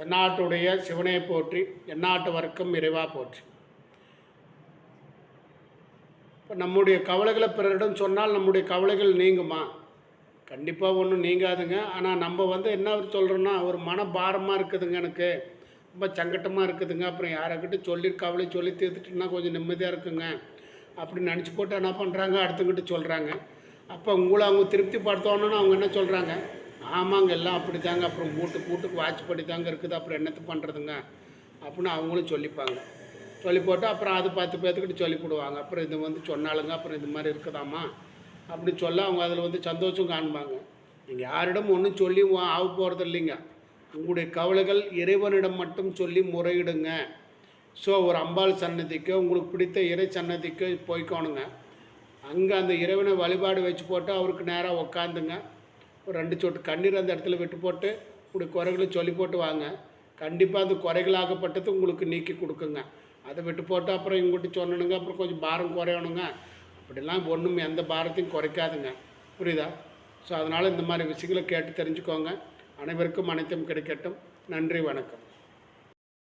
தென்னாட்டுடைய சிவனை போற்றி எந்நாட்டு வர்க்கம் இறைவா போற்றி. இப்போ நம்முடைய கவலைகளை பிறரிடம் சொன்னால் நம்முடைய கவலைகள் நீங்குமா? கண்டிப்பாக ஒன்றும் நீங்காதுங்க. ஆனால் நம்ம வந்து என்ன சொல்கிறோன்னா ஒரு மன பாரமாக இருக்குதுங்க எனக்கு. ரொம்ப சங்கட்டமாக இருக்குதுங்க. அப்புறம் யாராக்கிட்ட சொல்லி கவலை சொல்லி தீர்த்துட்டுனா கொஞ்சம் நிம்மதியாக இருக்குங்க. அப்படின்னு நினச்சி போட்டு என்ன பண்ணுறாங்க அடுத்தங்கிட்ட சொல்கிறாங்க அப்போ உங்களை அவங்க திருப்தி படுத்தோன்னு அவங்க என்ன சொல்கிறாங்க ஆமாங்க எல்லாம் அப்படி தாங்க அப்புறம் வீட்டுக்கு வீட்டுக்கு வாட்ச் படி தாங்க இருக்குது. அப்புறம் என்னத்தை பண்ணுறதுங்க அப்படின்னு அவங்களும் சொல்லிப்பாங்க. சொல்லி போட்டு அப்புறம் அது பத்து பேர்த்துக்கிட்ட சொல்லி போடுவாங்க. அப்புறம் இது வந்து சொன்னாலுங்க அப்புறம் இது மாதிரி இருக்குதாம்மா? அப்படி சொல்ல அவங்க அதில் வந்து சந்தோஷம் காண்பாங்க. நீங்கள் யாரிடம் ஒன்றும் சொல்லி ஆக போகிறது இல்லைங்க. உங்களுடைய கவலைகள் இறைவனிடம் மட்டும் சொல்லி முறையிடுங்க. ஸோ ஒரு அம்பாள் சன்னதிக்கோ உங்களுக்கு பிடித்த இறை சன்னதிக்கோ போய்க்கோணுங்க. அங்கே அந்த இறைவனை வழிபாடு வச்சு போட்டு அவருக்கு நேராக உக்காந்துங்க. ஒரு ரெண்டு சொட்டு கண்ணீர் அந்த இடத்துல விட்டு போட்டு உங்களுக்கு குறைகளை சொல்லி போட்டு வாங்க. கண்டிப்பாக அந்த குறைகளாகப்பட்டது உங்களுக்கு நீக்கி கொடுக்குங்க. அதை விட்டு போட்டு அப்புறம் இவங்ககிட்ட சொன்னணுங்க அப்புறம் கொஞ்சம் பாரம் குறையணுங்க. அப்படிலாம் ஒன்றும் எந்த பாரத்தையும் குறைக்காதுங்க. புரியுதா? ஸோ அதனால் இந்த மாதிரி விஷயங்களை கேட்டு தெரிஞ்சுக்கோங்க. அனைவருக்கும் அனைத்தும் கிடைக்கட்டும். நன்றி வணக்கம்.